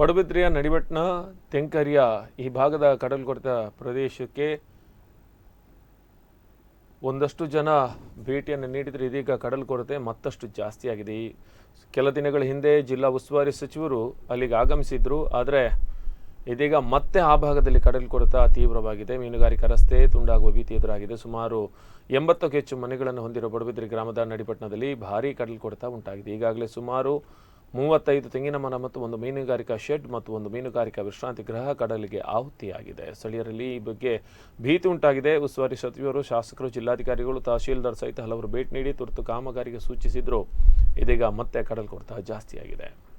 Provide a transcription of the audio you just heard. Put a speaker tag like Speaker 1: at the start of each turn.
Speaker 1: ಪಡುಬಿದ್ರಿಯ ನಡಿಬಟ್ನ ತೆಂಕರಿಯ ಈ ಭಾಗದ ಕಡಲ್ಕೊರೆತ ಪ್ರದೇಶಕ್ಕೆ ಒಂದಷ್ಟು ಜನ ಭೇಟಿಯನ್ನು ನೀಡಿದರೆ ಇದೀಗ ಕಡಲು ಕೊರತೆ ಮತ್ತಷ್ಟು ಜಾಸ್ತಿಯಾಗಿದೆ. ಕೆಲ ದಿನಗಳ ಹಿಂದೆ ಜಿಲ್ಲಾ ಉಸ್ತುವಾರಿ ಸಚಿವರು ಅಲ್ಲಿಗೆ ಆಗಮಿಸಿದ್ರು. ಆದರೆ ಇದೀಗ ಮತ್ತೆ ಆ ಭಾಗದಲ್ಲಿ ಕಡಲು ಕೊರತ ತೀವ್ರವಾಗಿದೆ. ಮೀನುಗಾರಿಕಾ ರಸ್ತೆ ತುಂಡಾಗುವ ಭೀತಿ ಎದುರಾಗಿದೆ. ಸುಮಾರು ಎಂಬತ್ತಕ್ಕೂ ಹೆಚ್ಚು ಮನೆಗಳನ್ನು ಹೊಂದಿರುವ ಬಡಬಿದ್ರಿ ಗ್ರಾಮದ ನಡಿಪಟ್ಟಣದಲ್ಲಿ ಭಾರೀ ಕಡಲು ಕೊರೆತ ಉಂಟಾಗಿದೆ. ಈಗಾಗಲೇ ಸುಮಾರು ಮೂವತ್ತೈದು ತೆಂಗಿನ ಮರ ಮತ್ತು ಒಂದು ಮೀನುಗಾರಿಕಾ ಶೆಡ್ ಮತ್ತು ಒಂದು ಮೀನುಗಾರಿಕಾ ವಿಶ್ರಾಂತಿ ಗೃಹ ಕಡಲಿಗೆ ಆಹುತಿಯಾಗಿದೆ. ಸ್ಥಳೀಯರಲ್ಲಿ ಈ ಬಗ್ಗೆ ಭೀತಿ ಉಂಟಾಗಿದೆ. ಉಸ್ತುವಾರಿ ಸಚಿವರು, ಶಾಸಕರು, ಜಿಲ್ಲಾಧಿಕಾರಿಗಳು, ತಹಶೀಲ್ದಾರ್ ಸಹಿತ ಹಲವರು ಭೇಟಿ ನೀಡಿ ತುರ್ತು ಕಾಮಗಾರಿಗೆ ಸೂಚಿಸಿದ್ರು. ಇದೀಗ ಮತ್ತೆ ಕಡಲ್ ಕೊಡ್ತಾ ಜಾಸ್ತಿಯಾಗಿದೆ.